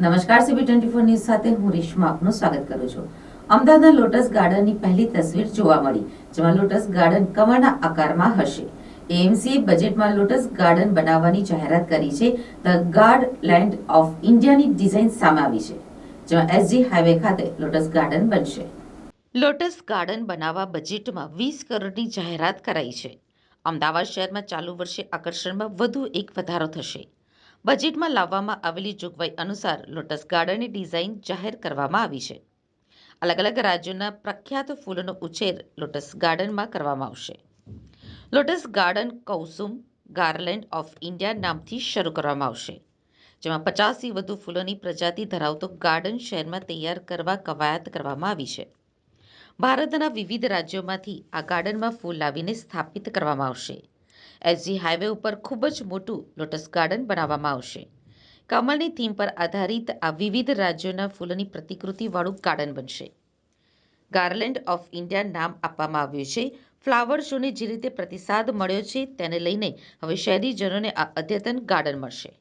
નમસ્કાર CB twenty four news સાથે હું રેશમા આપનું સ્વાગત કરું છું. અમદાવાદના લોટસ ગાર્ડનની પહેલી તસવીર જોવા મળી, જેમાં લોટસ ગાર્ડન કમળના આકારમાં હશે. એએમસીએ બજેટમાં લોટસ ગાર્ડન બનાવવાની જાહેરાત કરી છે, ધ ગાર્ડ લેન્ડ ઓફ ઇન્ડિયાની ડિઝાઇન સામે આવી છે, જેમાં એસજી હાઈવે ખાતે લોટસ ગાર્ડન બનશે. લોટસ ગાર્ડન બનાવવા બજેટમાં વીસ કરોડની જાહેરાત કરાઈ છે. અમદાવાદ શહેરમાં ચાલુ વર્ષે આકર્ષણમાં વધુ એક વધારો થશે. બજેટમાં લાવવામાં આવેલી જોગવાઈ અનુસાર લોટસ ગાર્ડનની ડિઝાઇન જાહેર કરવામાં આવી છે. અલગ અલગ રાજ્યોના પ્રખ્યાત ફૂલોનો ઉછેર લોટસ ગાર્ડનમાં કરવામાં આવશે. લોટસ ગાર્ડન કૌસુમ ગાર્લેન્ડ ઓફ ઇન્ડિયા નામથી શરૂ કરવામાં આવશે, જેમાં પચાસથી વધુ ફૂલોની પ્રજાતિ ધરાવતો ગાર્ડન શહેરમાં તૈયાર કરવા કવાયત કરવામાં આવી છે. ભારતના વિવિધ રાજ્યોમાંથી આ ગાર્ડનમાં ફૂલ લાવીને સ્થાપિત કરવામાં આવશે. એસજી હાઈવે ઉપર ખૂબ જ મોટું લોટસ ગાર્ડન બનાવવામાં આવશે. કમળની થીમ પર આધારિત આ વિવિધ રાજ્યોના ફૂલોની પ્રતિકૃતિવાળું ગાર્ડન બનશે. ગાર્લેન્ડ ઓફ ઇન્ડિયા નામ આપવામાં આવ્યું છે. ફ્લાવર શોને જે રીતે પ્રતિસાદ મળ્યો છે તેને લઈને હવે શહેરીજનોને આ અદ્યતન ગાર્ડન મળશે.